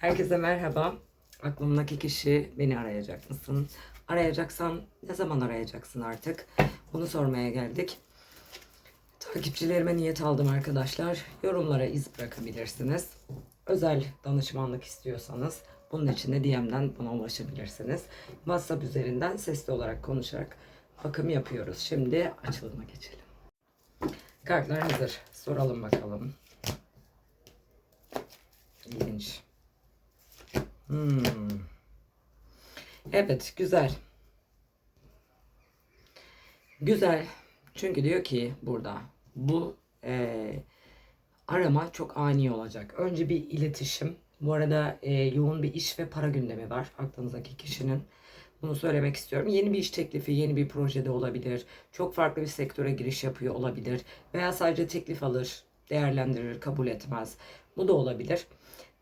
Herkese merhaba. Aklımdaki kişi beni arayacak mısın? Arayacaksan ne zaman arayacaksın artık? Bunu sormaya geldik. Takipçilerime niyet aldım arkadaşlar. Yorumlara iz bırakabilirsiniz. Özel danışmanlık istiyorsanız bunun için de DM'den bana ulaşabilirsiniz. WhatsApp üzerinden sesli olarak konuşarak bakım yapıyoruz. Şimdi açılıma geçelim. Kartlar hazır. Soralım bakalım. İlginç. Hmm. Evet, güzel. Güzel. Çünkü diyor ki burada bu eee, arama çok ani olacak. Önce bir iletişim. Bu arada eee, yoğun bir iş ve para gündemi var aklınızdaki kişinin. Bunu söylemek istiyorum. Yeni bir iş teklifi, yeni bir projede olabilir. Çok farklı bir sektöre giriş yapıyor olabilir. Veya sadece teklif alır, değerlendirir, kabul etmez. Bu da olabilir.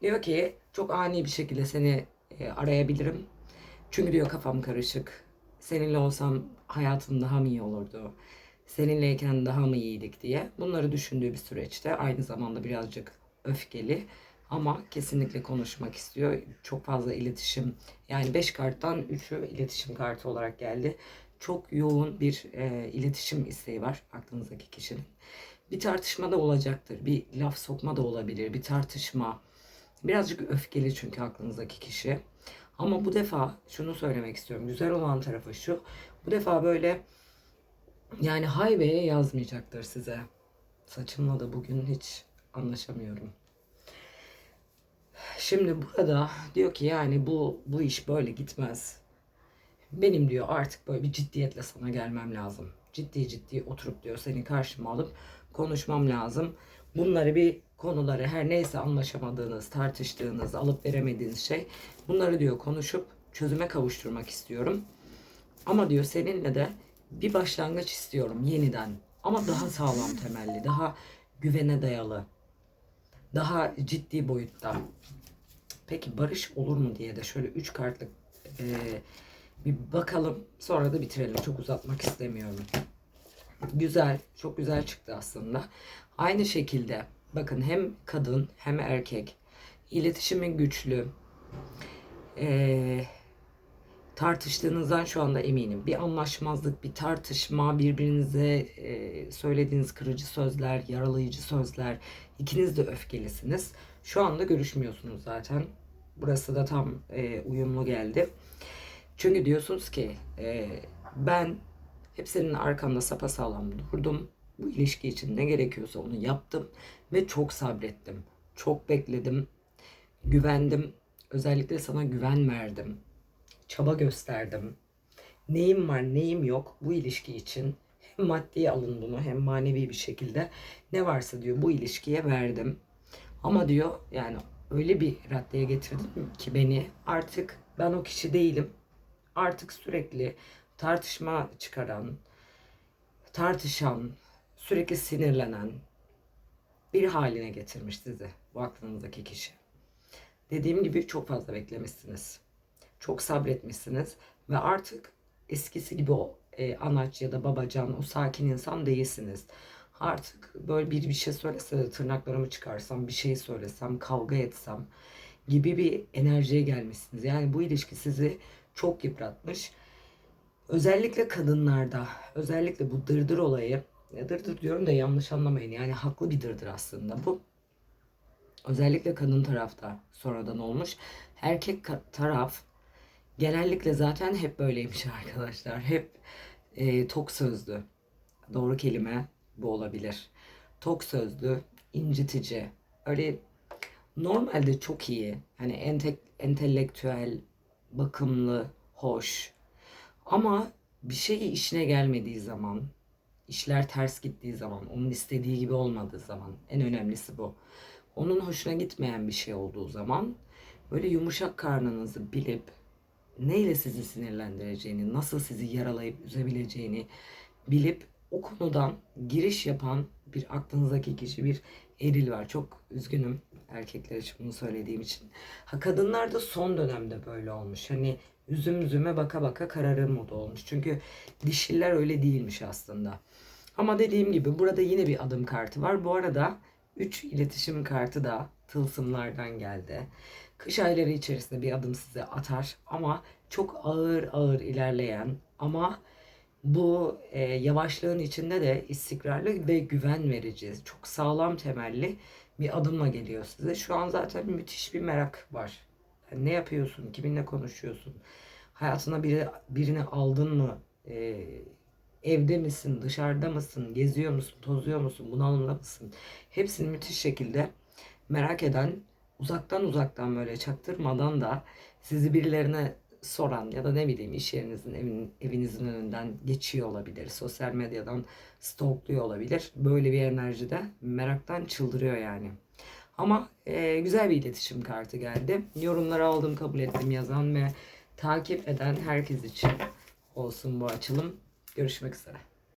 Diyor ki çok ani bir şekilde seni e, arayabilirim. Çünkü diyor kafam karışık. Seninle olsam hayatım daha mı iyi olurdu? Seninleyken daha mı iyiydik diye. Bunları düşündüğü bir süreçte aynı zamanda birazcık öfkeli ama kesinlikle konuşmak istiyor. Çok fazla iletişim yani 5 karttan 3'ü iletişim kartı olarak geldi. Çok yoğun bir e, iletişim isteği var aklınızdaki kişinin. Bir tartışma da olacaktır. Bir laf sokma da olabilir. Bir tartışma. Birazcık öfkeli çünkü aklınızdaki kişi. Ama bu defa şunu söylemek istiyorum. Güzel olan tarafı şu. Bu defa böyle yani hayveye yazmayacaktır size. Saçımla da bugün hiç anlaşamıyorum. Şimdi burada diyor ki yani bu bu iş böyle gitmez. Benim diyor artık böyle bir ciddiyetle sana gelmem lazım. Ciddi ciddi oturup diyor seni karşıma alıp konuşmam lazım. Bunları bir konuları her neyse anlaşamadığınız, tartıştığınız, alıp veremediğiniz şey bunları diyor konuşup çözüme kavuşturmak istiyorum. Ama diyor seninle de bir başlangıç istiyorum yeniden. Ama daha sağlam temelli, daha güvene dayalı, daha ciddi boyutta. Peki barış olur mu diye de şöyle üç kartlık e, bir bakalım. Sonra da bitirelim. Çok uzatmak istemiyorum. Güzel, çok güzel çıktı aslında. Aynı şekilde bakın hem kadın hem erkek iletişimi güçlü. Ee, tartıştığınızdan şu anda eminim. Bir anlaşmazlık, bir tartışma, birbirinize e, söylediğiniz kırıcı sözler, yaralayıcı sözler. İkiniz de öfkelisiniz. Şu anda görüşmüyorsunuz zaten. Burası da tam e, uyumlu geldi. Çünkü diyorsunuz ki e, ben hep senin arkanda sapasağlam durdum. Bu ilişki için ne gerekiyorsa onu yaptım ve çok sabrettim. Çok bekledim. Güvendim. Özellikle sana güven verdim. Çaba gösterdim. Neyim var, neyim yok bu ilişki için. Hem maddi alın bunu hem manevi bir şekilde ne varsa diyor bu ilişkiye verdim. Ama diyor yani öyle bir raddeye getirdim ki beni artık ben o kişi değilim. Artık sürekli tartışma çıkaran, tartışan, sürekli sinirlenen bir haline getirmiş sizi bu aklınızdaki kişi. Dediğim gibi çok fazla beklemişsiniz. Çok sabretmişsiniz ve artık eskisi gibi o e, anaç ya da babacan o sakin insan değilsiniz. Artık böyle bir bir şey söylese de tırnaklarımı çıkarsam, bir şey söylesem, kavga etsem gibi bir enerjiye gelmişsiniz. Yani bu ilişki sizi çok yıpratmış. Özellikle kadınlarda, özellikle bu dırdır olayı, ya dırdır diyorum da yanlış anlamayın. Yani haklı bir dırdır aslında bu. Özellikle kadın tarafta sonradan olmuş. Erkek taraf genellikle zaten hep böyleymiş arkadaşlar. Hep e, tok sözlü. Doğru kelime bu olabilir. Tok sözlü, incitici. Öyle normalde çok iyi. Hani ente, entelektüel, bakımlı, hoş. Ama bir şey işine gelmediği zaman, işler ters gittiği zaman, onun istediği gibi olmadığı zaman, en önemlisi bu. Onun hoşuna gitmeyen bir şey olduğu zaman böyle yumuşak karnınızı bilip neyle sizi sinirlendireceğini, nasıl sizi yaralayıp üzebileceğini bilip o konudan giriş yapan bir aklınızdaki kişi bir eril var. Çok üzgünüm erkekler için bunu söylediğim için. Ha kadınlar da son dönemde böyle olmuş. Hani üzüm üzüme baka baka kararır modu olmuş. Çünkü dişiler öyle değilmiş aslında. Ama dediğim gibi burada yine bir adım kartı var. Bu arada 3 iletişim kartı da tılsımlardan geldi. Kış ayları içerisinde bir adım size atar ama çok ağır ağır ilerleyen ama bu e, yavaşlığın içinde de istikrarlı ve güven verici, çok sağlam temelli bir adımla geliyor size. Şu an zaten müthiş bir merak var. Yani ne yapıyorsun? Kiminle konuşuyorsun? Hayatına biri, birini aldın mı? E, evde misin? Dışarıda mısın? Geziyor musun? Tozuyor musun? Bunalımda mısın? Hepsini müthiş şekilde merak eden, uzaktan uzaktan böyle çaktırmadan da sizi birilerine soran ya da ne bileyim iş yerinizin evin, evinizin önünden geçiyor olabilir. Sosyal medyadan stalkluyor olabilir. Böyle bir enerjide meraktan çıldırıyor yani. Ama e, güzel bir iletişim kartı geldi. Yorumları aldım, kabul ettim yazan ve takip eden herkes için olsun bu açılım. Görüşmek üzere.